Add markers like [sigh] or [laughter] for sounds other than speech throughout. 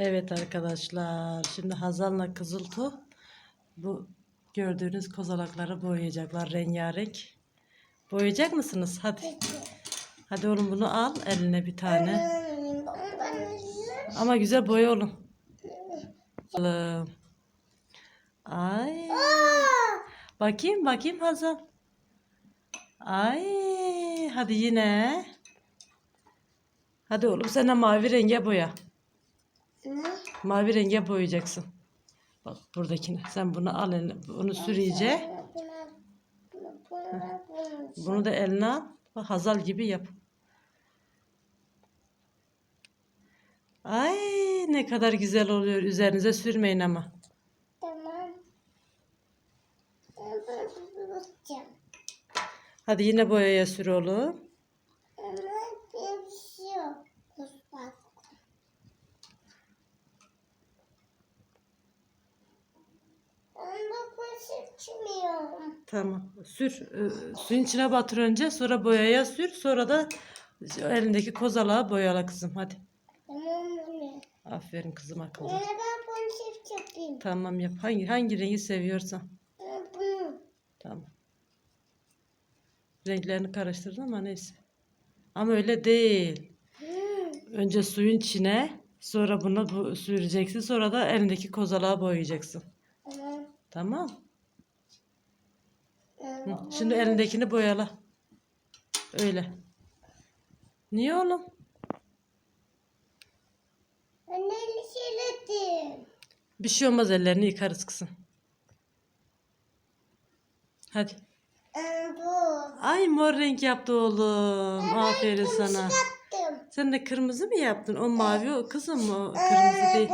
Evet arkadaşlar. Şimdi Hazal'la Kızıltu bu gördüğünüz kozalakları boyayacaklar rengarenk. Boyayacak mısınız? Hadi. Hadi oğlum bunu al eline bir tane. Ama güzel boya oğlum. Ay. Bakayım bakayım Hazal. Ay. Hadi yine. Hadi oğlum de mavi renge boya. Mavi renge boyayacaksın. Bak buradakini. Sen bunu al eline. Bunu sür iyice. Bunu da eline al. Bak Hazal gibi yap. Ay ne kadar güzel oluyor. Üzerinize sürmeyin ama. Tamam. Hadi yine boyaya sür oğlum. Ama bir şey yok. Bak. Ben bakmak çıkmıyorum. Tamam. Sür. Ee, suyun içine batır önce. Sonra boyaya sür. Sonra da elindeki kozalağı boyala kızım. Hadi. Tamam anne. Aferin kızım akıllı. Anne ben bunu yapayım. Tamam yap. Hangi hangi rengi seviyorsan. Bunu. Tamam. Renklerini karıştırdın ama neyse. Ama öyle değil. Önce suyun içine, sonra bunu bu, süreceksin, sonra da elindeki kozalağı boyayacaksın. Tamam. Tamam. Hı, Şimdi elindekini boyala. Öyle. Niye oğlum? Anne şeyledim. Bir şey olmaz ellerini yıkarız kızım. Hadi. Ben bu. Ay mor renk yaptı oğlum. Aferin sana. Yaptım. Sen de kırmızı mı yaptın? O mavi o kızım mı? O Kırmızı değil.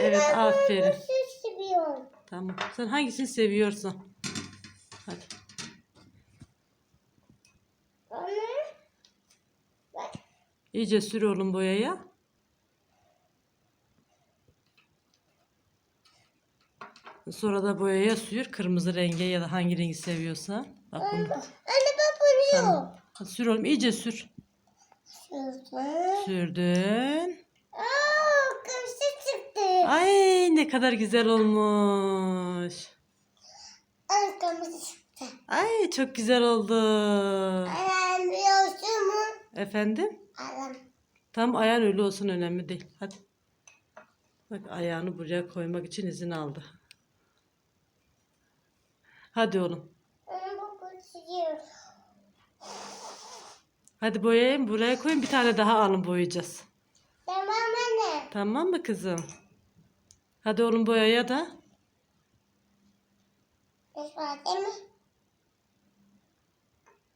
Evet aferin. Seviyorum. Tamam. Sen hangisini seviyorsan. Hadi. Anne. Bak. İyice sür oğlum boyaya. Sonra da boyaya sür. Kırmızı renge ya da hangi rengi seviyorsan. Bak bunu. Anne ben bunu Tamam. Sür oğlum iyice sür. Sürdüm. Sürdün. Aa, kırmızı çıktı. Ay ne kadar güzel olmuş. Ay, kırmızı çıktı. Ay çok güzel oldu. Anne biliyorsun mu? Efendim? Anam. Tam ayağın öyle olsun önemli değil. Hadi. Bak ayağını buraya koymak için izin aldı. Hadi oğlum. Hadi boyayayım buraya koyun bir tane daha alın boyayacağız. Tamam anne. Tamam mı kızım? Hadi oğlum boyaya da. Beş var değil mi?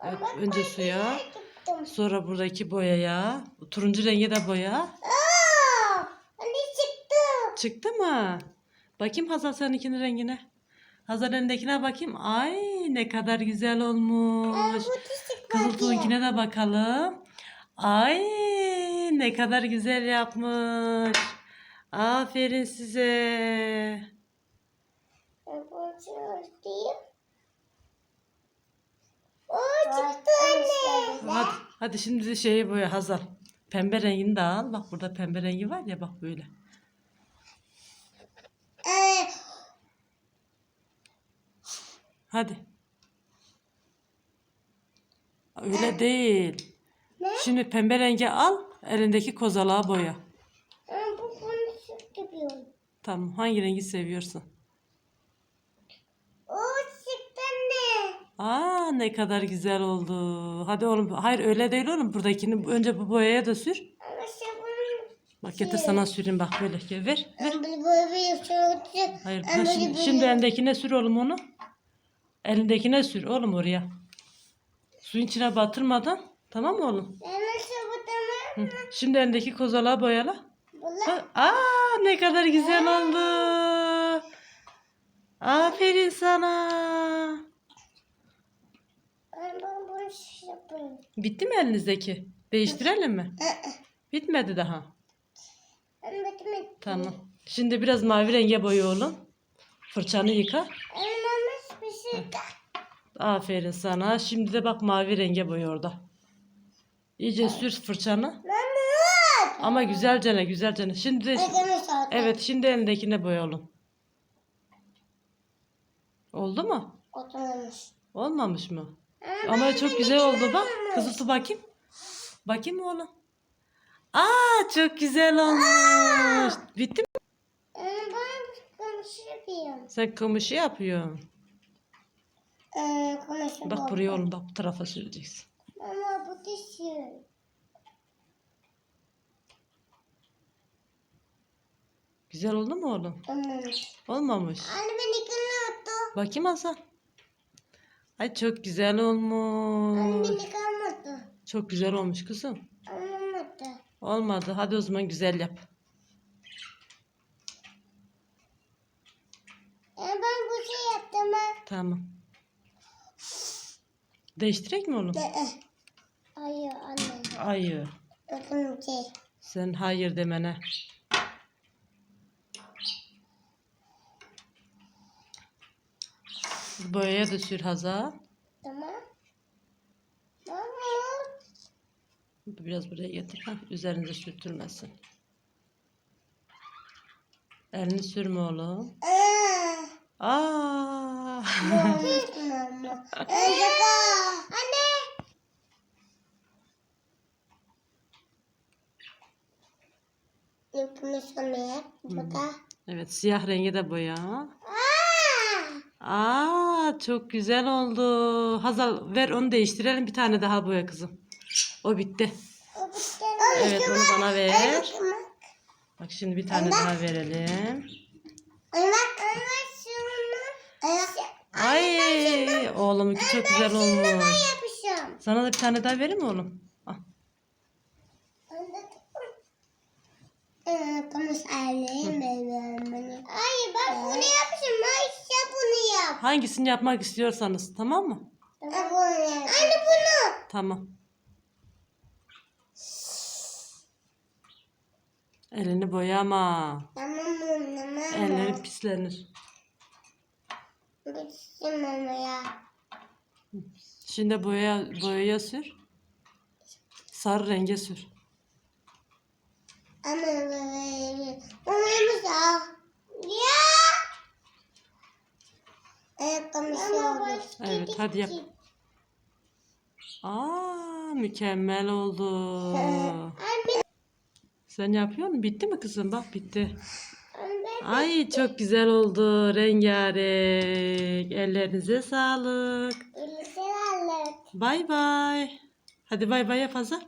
Evet, Bak, önce ben suya. tuttum. Sonra buradaki boyaya. Turuncu renge de boya. Aa, çıktı. Çıktı mı? Bakayım Hazal seninkinin rengine. Hazal elindekine bakayım. Ay ne kadar güzel Aa, olmuş. bu çiçek var Kızıl diye. tuğunkine de bakalım. Ay ne kadar güzel yapmış. Aferin size. Ben bunu çözeyim. Oo çıktı anne. Hadi, hadi şimdi de şeyi boya Hazal. Pembe rengini de al. Bak burada pembe rengi var ya bak böyle. Ee, Hadi. Öyle değil. ne? Şimdi pembe rengi al. Elindeki kozalağı boya. Aa, bu bunu çıkıyor. Tamam. Hangi rengi seviyorsun? Oo çıktı anne. Aa ne kadar güzel oldu. Hadi oğlum. Hayır öyle değil oğlum. Buradakini önce bu boyaya da sür. Ama sabun. Bak getir sana süreyim bak böyle. Ver. ver. Ben böyle böyle sürdüm. Hayır. Böyle şimdi, şimdi elindekine sür oğlum onu. Elindekine sür oğlum oraya. Suyun içine batırmadan. Tamam mı oğlum? Ben nasıl bu tamam? Hı. Şimdi elindeki kozalağı boyala. Bak, Aa ne kadar güzel oldu. Aferin sana. Ben bunu bunu yapayım. Bitti mi elinizdeki? Değiştirelim mi? Bitmedi daha. Bitmedi. Tamam. Şimdi biraz mavi renge boya oğlum. Fırçanı yıka. Bir şey. Aferin sana. Şimdi de bak mavi renge boya orada. İyice sür fırçanı. Ama güzelce güzelce. Şimdi de Ödeme sordu. evet şimdi elindekine boya oğlum. Oldu mu? Oturmamış. Olmamış mı? Ama çok güzel oldu bak. Kızıltı bakayım. Bakayım oğlum. Aa çok güzel olmuş. Bitti mi? Ee, ben konuşu yapıyorum. Sen kamışı yapıyorsun. Ee, konuşu Bak buraya oğlum bak bu tarafa süreceksin. Ama bu düşüyor. Güzel oldu mu oğlum? Olmamış. Olmamış. Anne beni kırmadı. Bakayım Hasan. Ay çok güzel olmuş. beni kırmadı. Çok güzel olmuş kızım. Olmadı. Olmadı. Hadi o zaman güzel yap. Ben bu şey yaptım ha. Tamam. Değiştirek mi? De, e. Hayır anne. Ayı. Bakın şey. Sen hayır demene. Boyaya da sür Hazan. Tamam. Tamam. Biraz buraya getir. Ha, üzerinde sürtülmesin. Elini sürme oğlum. Aa. Anne. Da. evet siyah rengi de boya. Aa. Aa çok güzel oldu. Hazal ver onu değiştirelim bir tane daha boya kızım. O bitti. O bitti. Evet onu bana ver. Bak. Şimdi bir tane daha verelim. Ay oğlumunki çok güzel olmuş. Sana da bir tane daha vereyim mi oğlum? Al. Ee, konuş aileyim beni. Hayır bak bunu yapmışım. Ben işte bunu yap. Hangisini yapmak istiyorsanız tamam mı? Anne bunu. Tamam. Elini boyama. Tamam. Tamam. Ellerin pislenir. Bitsin ama ya. Şimdi boya boyaya sür. Sarı renge sür. Ama böyle. Onu ya. Ya. Evet. Evet hadi yap. Aa mükemmel oldu. [laughs] Sen yapıyor musun? Bitti mi kızım? Bak bitti. Ay çok güzel oldu. Rengarenk. Ellerinize sağlık. İlgilerle. Bay bay. Hadi bay bay yap Hazar.